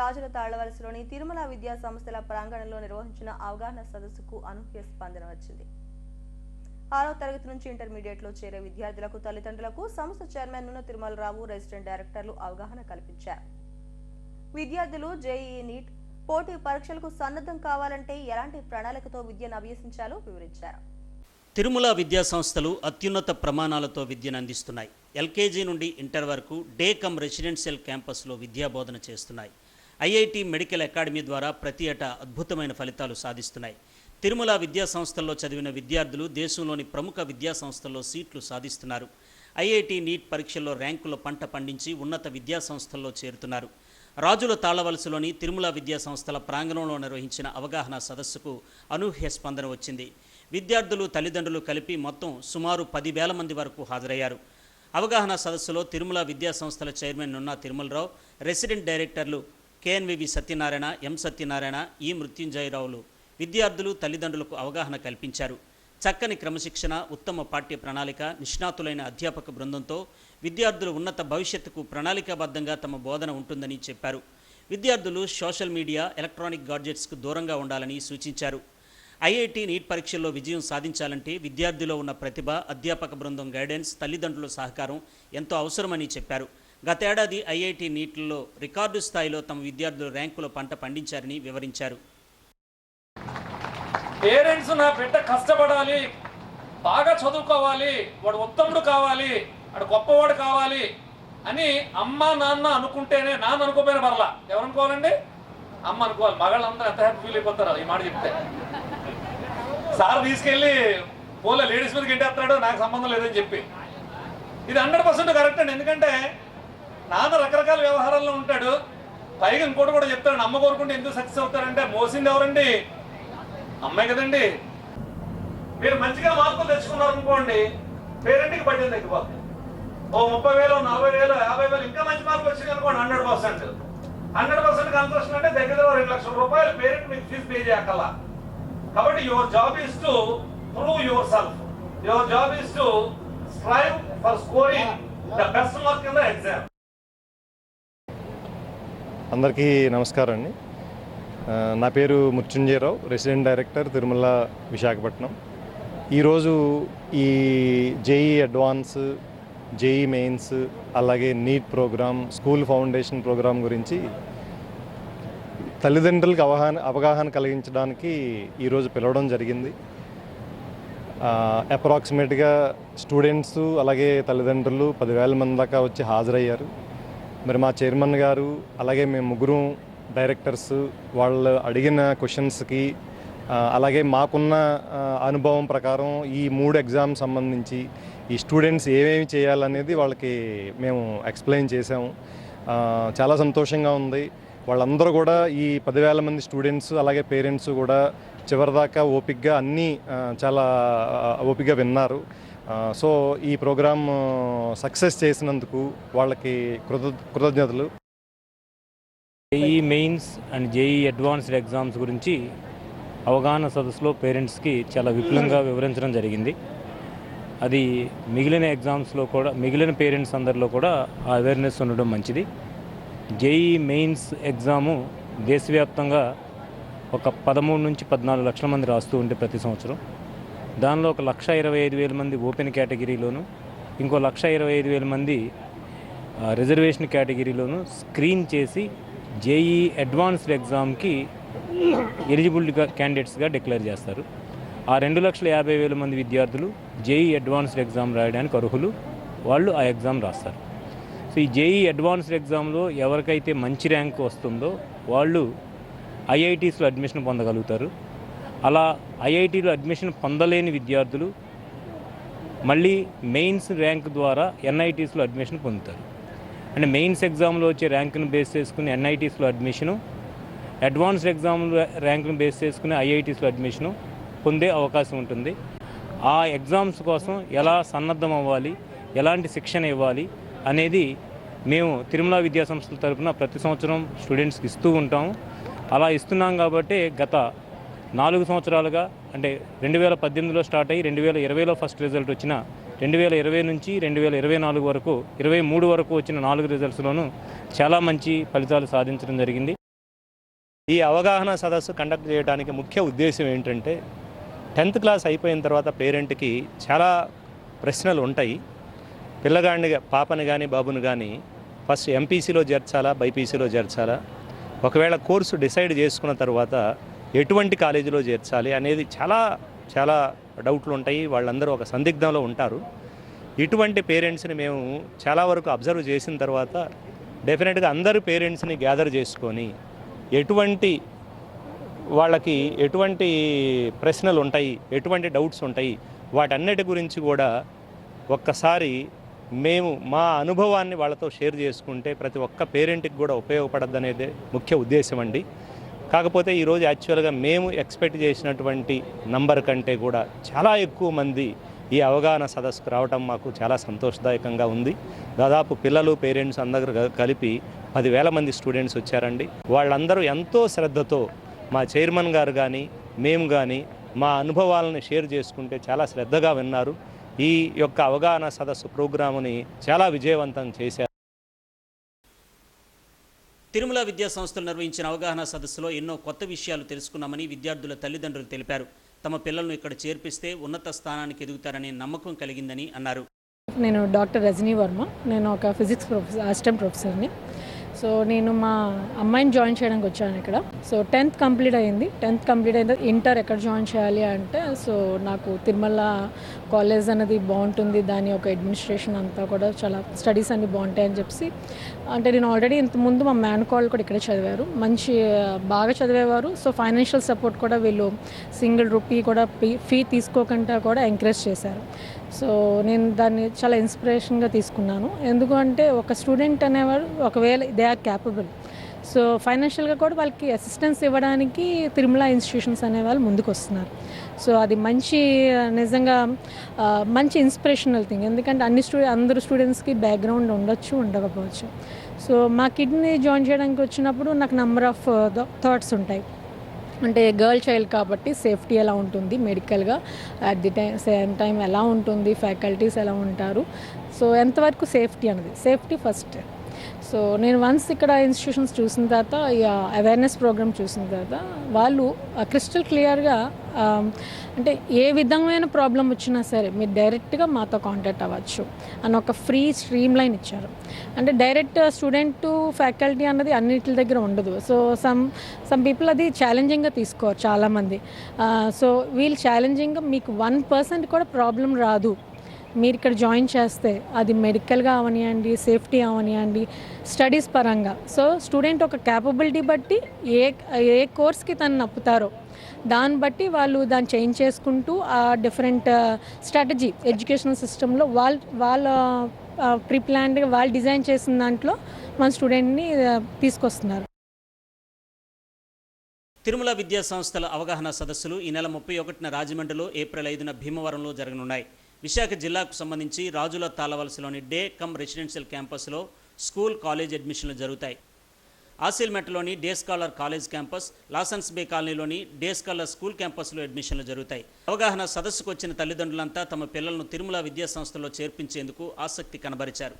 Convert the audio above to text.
రాజుల తాళ్ళవలసలోని తిరుమల విద్యా సంస్థల ప్రాంగణంలో నిర్వహించిన అవగాహన సదస్సుకు అనూహ్య స్పందన వచ్చింది. ఆరో తరగతి నుంచి ఇంటర్మీడియట్లో చేరే విద్యార్థులకు తల్లిదండ్రులకు సంస్థ చైర్మన్ నున్న తిరుమలరావు రెసిడెంట్ డైరెక్టర్లు అవగాహన కల్పించారు. విద్యార్థులు జేఈఈ నీట్ పోటీ పరీక్షలకు సన్నద్ధం కావాలంటే ఎలాంటి ప్రణాళికతో విద్యను అభ్యసించాలో వివరించారు. తిరుమల విద్యా సంస్థలు అత్యున్నత ప్రమాణాలతో విద్యను అందిస్తున్నాయి. ఎల్కేజీ నుండి ఇంటర్ వరకు డే కమ్ రెసిడెన్షియల్ క్యాంపస్లో విద్యాబోధన చేస్తున్నాయి. ఐఐటి మెడికల్ అకాడమీ ద్వారా ప్రతి ఏటా అద్భుతమైన ఫలితాలు సాధిస్తున్నాయి. తిరుమల విద్యా సంస్థల్లో చదివిన విద్యార్థులు దేశంలోని ప్రముఖ విద్యా సంస్థల్లో సీట్లు సాధిస్తున్నారు. ఐఐటి నీట్ పరీక్షల్లో ర్యాంకుల పంట పండించి ఉన్నత విద్యా సంస్థల్లో చేరుతున్నారు. రాజుల తాళవలసలోని తిరుమల విద్యా సంస్థల ప్రాంగణంలో నిర్వహించిన అవగాహన సదస్సుకు అనూహ్య స్పందన వచ్చింది. విద్యార్థులు తల్లిదండ్రులు కలిపి మొత్తం సుమారు పదివేల మంది వరకు హాజరయ్యారు. అవగాహన సదస్సులో తిరుమల విద్యా సంస్థల చైర్మన్ నున్నా తిరుమలరావు రెసిడెంట్ డైరెక్టర్లు కేఎన్వివి సత్యనారాయణ ఎం సత్యనారాయణ ఈ మృత్యుంజయరావులు విద్యార్థులు తల్లిదండ్రులకు అవగాహన కల్పించారు. చక్కని క్రమశిక్షణ ఉత్తమ పాఠ్య ప్రణాళిక నిష్ణాతులైన అధ్యాపక బృందంతో విద్యార్థులు ఉన్నత భవిష్యత్తుకు ప్రణాళికాబద్ధంగా తమ బోధన ఉంటుందని చెప్పారు. విద్యార్థులు సోషల్ మీడియా ఎలక్ట్రానిక్ గాడ్జెట్స్కు దూరంగా ఉండాలని సూచించారు. ఐఐటి నీట్ పరీక్షల్లో విజయం సాధించాలంటే విద్యార్థిలో ఉన్న ప్రతిభ అధ్యాపక బృందం గైడెన్స్ తల్లిదండ్రుల సహకారం ఎంతో అవసరమని చెప్పారు. గతేడాది ఐఐటి నీట్లలో రికార్డు స్థాయిలో తమ విద్యార్థులు ర్యాంకులో పంట పండించారని వివరించారు. పేరెంట్స్ నా బిడ్డ కష్టపడాలి బాగా చదువుకోవాలి వాడు ఉత్తముడు కావాలి వాడు గొప్పవాడు కావాలి అని అమ్మ నాన్న అనుకుంటేనే నాన్న అనుకోపోయిన పర్లా ఎవరు అనుకోవాలండి? అమ్మ అనుకోవాలి. మగాళ్ళందరూ ఎంత హ్యాపీ ఫీల్ అయిపోతారు ఈ మాట చెప్తే. సార్ తీసుకెళ్ళి పోలే లేడీస్ మీద గింటేస్తున్నాడు నాకు సంబంధం లేదని చెప్పి. ఇది హండ్రెడ్ పర్సెంట్ కరెక్ట్ అండి. ఎందుకంటే నాన్న రకరకాల వ్యవహారాల్లో ఉంటాడు. పైగా ఇంకోటి కూడా చెప్తాడు అమ్మ కోరుకుంటే ఎందుకు సక్సెస్ అవుతారంటే మోసింది ఎవరండి? అమ్మాయి కదండి. మీరు మంచిగా మార్కులు తెచ్చుకున్నారు అనుకోండి పేరెంట్కి పట్టింది ఎక్కువ ఓ ముప్పై వేలు నలభై వేలు యాభై వేలు ఇంకా మంచి మార్కులు వచ్చినాయి అనుకోండి hundred percent. Hundred percent concession అంటే దగ్గర రెండు లక్షల రూపాయలు పేరెంట్ మీకు ఫీజు పే చేయక్కల కాబట్టి your job is to prove yourself your job is to strive for scoring the best mark in the exam అందరికీ నమస్కారం అండి. నా పేరు మృత్యుంజయరావు రెసిడెంట్ డైరెక్టర్ తిరుమల విశాఖపట్నం. ఈరోజు ఈ జేఈ అడ్వాన్స్ జేఈ మెయిన్స్ అలాగే NEET program school foundation program గురించి తల్లిదండ్రులకు అవగాహన అవగాహన కలిగించడానికి ఈరోజు పిలవడం జరిగింది. అప్రాక్సిమేట్గా స్టూడెంట్స్ అలాగే తల్లిదండ్రులు పదివేల మంది దాకా వచ్చి హాజరయ్యారు. మరి మా చైర్మన్ గారు అలాగే మేము ముగ్గురు డైరెక్టర్స్ వాళ్ళు అడిగిన క్వశ్చన్స్కి అలాగే మాకున్న అనుభవం ప్రకారం ఈ మూడు ఎగ్జామ్ సంబంధించి ఈ స్టూడెంట్స్ ఏమేమి చేయాలనేది వాళ్ళకి మేము ఎక్స్ప్లెయిన్ చేసాము చాలా సంతోషంగా ఉంది. వాళ్ళందరూ కూడా ఈ పదివేల మంది స్టూడెంట్స్ అలాగే పేరెంట్స్ కూడా చివరిదాకా ఓపిక్గా అన్నీ చాలా ఓపిక్గా విన్నారు. సో ఈ ప్రోగ్రామ్ సక్సెస్ చేసినందుకు వాళ్ళకి కృత కృతజ్ఞతలు. JEE mains and JEE advanced exams గురించి అవగాహన సదస్సులో పేరెంట్స్కి చాలా విపులంగా వివరించడం జరిగింది. అది మిగిలిన ఎగ్జామ్స్లో కూడా మిగిలిన పేరెంట్స్ అందరిలో కూడా ఆ అవేర్నెస్ ఉండడం మంచిది. జేఈ మెయిన్స్ ఎగ్జాము దేశవ్యాప్తంగా ఒక పదమూడు నుంచి పద్నాలుగు లక్షల మంది రాస్తూ ఉంటే ప్రతి సంవత్సరం. దానిలో ఒక లక్ష ఇరవై ఐదు వేల మంది ఓపెన్ కేటగిరీలోను ఇంకో లక్ష ఇరవై ఐదు వేల మంది రిజర్వేషన్ కేటగిరీలోను స్క్రీన్ చేసి జేఈ అడ్వాన్స్డ్ ఎగ్జామ్కి ఎలిజిబుల్ క్యాండిడేట్స్గా డిక్లేర్ చేస్తారు. ఆ రెండు లక్షల యాభై వేల మంది విద్యార్థులు జేఈ అడ్వాన్స్డ్ ఎగ్జామ్ రాయడానికి అర్హులు వాళ్ళు ఆ ఎగ్జామ్ రాస్తారు. సో ఈ జేఈ అడ్వాన్స్డ్ ఎగ్జామ్లో ఎవరికైతే మంచి ర్యాంక్ వస్తుందో వాళ్ళు ఐఐటీస్లో అడ్మిషన్ పొందగలుగుతారు. అలా ఐఐటీలో అడ్మిషన్ పొందలేని విద్యార్థులు మళ్ళీ మెయిన్స్ ర్యాంక్ ద్వారా ఎన్ఐటీస్లో అడ్మిషన్ పొందుతారు. అంటే మెయిన్స్ ఎగ్జామ్లో వచ్చే ర్యాంకును బేస్ చేసుకుని ఎన్ఐటీస్లో అడ్మిషను అడ్వాన్స్డ్ ఎగ్జామ్ ర్యాంకును బేస్ చేసుకుని ఐఐటీస్లో అడ్మిషను పొందే అవకాశం ఉంటుంది. ఆ ఎగ్జామ్స్ కోసం ఎలా సన్నద్ధం అవ్వాలి ఎలాంటి శిక్షణ ఇవ్వాలి అనేది మేము తిరుమల విద్యా సంస్థల ప్రతి సంవత్సరం స్టూడెంట్స్కి ఇస్తూ ఉంటాము. అలా ఇస్తున్నాం కాబట్టి గత నాలుగు సంవత్సరాలుగా అంటే రెండు వేల పద్దెనిమిదిలో స్టార్ట్ అయ్యి రెండు వేల ఇరవైలో ఫస్ట్ రిజల్ట్ వచ్చిన రెండు వేల ఇరవై నుంచి రెండు వేల ఇరవై నాలుగు వరకు ఇరవై మూడు వరకు వచ్చిన నాలుగు రిజల్ట్స్లోనూ చాలా మంచి ఫలితాలు సాధించడం జరిగింది. ఈ అవగాహన సదస్సు కండక్ట్ చేయడానికి ముఖ్య ఉద్దేశం ఏంటంటే టెన్త్ క్లాస్ అయిపోయిన తర్వాత పేరెంట్కి చాలా ప్రశ్నలు ఉంటాయి. పిల్లగాడిని పాపని కానీ బాబుని కానీ ఫస్ట్ ఎంపీసీలో చేర్చాలా బైపీసీలో చేర్చాలా? ఒకవేళ కోర్సు డిసైడ్ చేసుకున్న తర్వాత ఎటువంటి కాలేజీలో చేర్చాలి అనేది చాలా చాలా డౌట్లు ఉంటాయి. వాళ్ళందరూ ఒక సందిగ్ధంలో ఉంటారు. ఇటువంటి పేరెంట్స్ని మేము చాలా వరకు అబ్జర్వ్ చేసిన తర్వాత డెఫినెట్గా అందరు పేరెంట్స్ని గ్యాదర్ చేసుకొని ఎటువంటి వాళ్ళకి ఎటువంటి ప్రశ్నలు ఉంటాయి ఎటువంటి డౌట్స్ ఉంటాయి వాటన్నిటి గురించి కూడా ఒక్కసారి మేము మా అనుభవాన్ని వాళ్ళతో షేర్ చేసుకుంటే ప్రతి ఒక్క పేరెంట్కి కూడా ఉపయోగపడద్దు అనేది ముఖ్య ఉద్దేశం అండి. కాకపోతే ఈరోజు యాక్చువల్గా మేము ఎక్స్పెక్ట్ చేసినటువంటి నంబర్ కంటే కూడా చాలా ఎక్కువ మంది ఈ అవగాహన సదస్సుకు రావటం మాకు చాలా సంతోషదాయకంగా ఉంది. దాదాపు పిల్లలు పేరెంట్స్ అందరూ కలిపి పదివేల మంది స్టూడెంట్స్ వచ్చారండి. వాళ్ళందరూ ఎంతో శ్రద్ధతో మా చైర్మన్ గారు కానీ మేము కానీ మా అనుభవాలను షేర్ చేసుకుంటే చాలా శ్రద్ధగా విన్నారు. ఈ యొక్క అవగాహన సదస్సు ప్రోగ్రాముని చాలా విజయవంతం చేశారు. తిరుమల విద్యా సంస్థలు నిర్వహించిన అవగాహన సదస్సులో ఎన్నో కొత్త విషయాలు తెలుసుకున్నామని విద్యార్థుల తల్లిదండ్రులు తెలిపారు. తమ పిల్లలను ఇక్కడ చేర్పిస్తే ఉన్నత స్థానానికి ఎదుగుతారనే నమ్మకం కలిగిందని అన్నారు. నేను డాక్టర్ రజనీ వర్మ. నేను ఒక ఫిజిక్స్ ప్రొఫెసర్ అసిస్టెంట్ ప్రొఫెసర్ని. సో నేను మా అమ్మాయిని జాయిన్ చేయడానికి వచ్చాను ఇక్కడ. సో టెన్త్ కంప్లీట్ అయింది. టెన్త్ కంప్లీట్ అయిన ఇంటర్ ఎక్కడ జాయిన్ చేయాలి అంటే సో నాకు తిరుమల కాలేజ్ అనేది బాగుంటుంది. దాని యొక్క అడ్మినిస్ట్రేషన్ అంతా కూడా చాలా స్టడీస్ అన్ని బాగుంటాయని చెప్పి అంటే నేను ఆల్రెడీ ఇంతకుముందు మా మ్యాన్ కాల్ కూడా ఇక్కడే చదివారు. మంచి బాగా చదివేవారు. సో ఫైనాన్షియల్ సపోర్ట్ కూడా వీళ్ళు సింగిల్ రూపీ కూడా ఫీ తీసుకోకుండా కూడా ఎంకరేజ్ చేశారు. సో నేను దాన్ని చాలా ఇన్స్పిరేషన్గా తీసుకున్నాను. ఎందుకు అంటే ఒక స్టూడెంట్ అనేవాడు ఒకవేళ దే ఆర్ క్యాపబుల్. సో ఫైనాన్షియల్గా కూడా వాళ్ళకి అసిస్టెన్స్ ఇవ్వడానికి తిరుమల ఇన్స్టిట్యూషన్స్ అనే వాళ్ళు ముందుకు వస్తున్నారు సో అది మంచి నిజంగా మంచి ఇన్స్పిరేషనల్ థింగ్. ఎందుకంటే అన్ని స్టూ అందరు స్టూడెంట్స్కి బ్యాక్గ్రౌండ్ ఉండొచ్చు ఉండకపోవచ్చు. సో మా కిడ్ని జాయిన్ చేయడానికి వచ్చినప్పుడు నాకు నెంబర్ ఆఫ్ థాట్స్ ఉంటాయి. అంటే గర్ల్ చైల్డ్ కాబట్టి సేఫ్టీ ఎలా ఉంటుంది మెడికల్గా at the time same time ఎలా ఉంటుంది ఫ్యాకల్టీస్ ఎలా ఉంటారు. సో ఎంతవరకు సేఫ్టీ అనేది సేఫ్టీ ఫస్ట్. సో నేను వన్స్ ఇక్కడ ఇన్స్టిట్యూషన్స్ చూసిన తర్వాత అవేర్నెస్ ప్రోగ్రామ్ చూసిన తర్వాత వాళ్ళు క్రిస్టల్ క్లియర్గా అంటే ఏ విధమైన ప్రాబ్లం వచ్చినా సరే మీరు డైరెక్ట్గా మాతో కాంటాక్ట్ అవ్వచ్చు అని ఒక ఫ్రీ స్ట్రీమ్ లైన్ ఇచ్చారు. అంటే డైరెక్ట్ స్టూడెంట్ టు ఫ్యాకల్టీ అన్నది అన్నిటి దగ్గర ఉండదు. సో సమ్ సమ్ పీపుల్ అది ఛాలెంజింగ్గా తీసుకోరు చాలామంది. సో వీళ్ళు ఛాలెంజింగ్గా మీకు వన్ పర్సెంట్ కూడా ప్రాబ్లం రాదు. మీరు ఇక్కడ జాయిన్ చేస్తే అది మెడికల్గా అవనియండి సేఫ్టీ అవనియండి స్టడీస్ పరంగా. సో స్టూడెంట్ ఒక క్యాపబిలిటీ బట్టి ఏ ఏ కోర్స్కి తను నప్పుతారో దాన్ని బట్టి వాళ్ళు దాన్ని చేంజ్ చేసుకుంటూ ఆ డిఫరెంట్ స్ట్రాటజీ ఎడ్యుకేషనల్ సిస్టంలో వాళ్ళ వాళ్ళ ప్రీ ప్లాన్డ్గా వాళ్ళు డిజైన్ చేసిన దాంట్లో మన స్టూడెంట్ని తీసుకొస్తున్నారు. తిరుమల విద్యా సంస్థల అవగాహన సదస్సులు ఈ నెల ముప్పై ఒకటిన రాజమండ్రిలో ఏప్రిల్ ఐదున భీమవరంలో జరగనున్నాయి. విశాఖ జిల్లాకు సంబంధించి రాజుల తాళవలసలోని డే కమ్ రెసిడెన్షియల్ క్యాంపస్లో స్కూల్ కాలేజ్ అడ్మిషన్లు జరుగుతాయి. ఆసిల్మెట్లోని day scholar college campus Lawsons bay కాలనీలోని డే స్కాలర్ స్కూల్ క్యాంపస్లో అడ్మిషన్లు జరుగుతాయి. అవగాహన సదస్సుకు వచ్చిన తల్లిదండ్రులంతా తమ పిల్లలను తిరుమల విద్యాసంస్థలో చేర్పించేందుకు ఆసక్తి కనబరిచారు.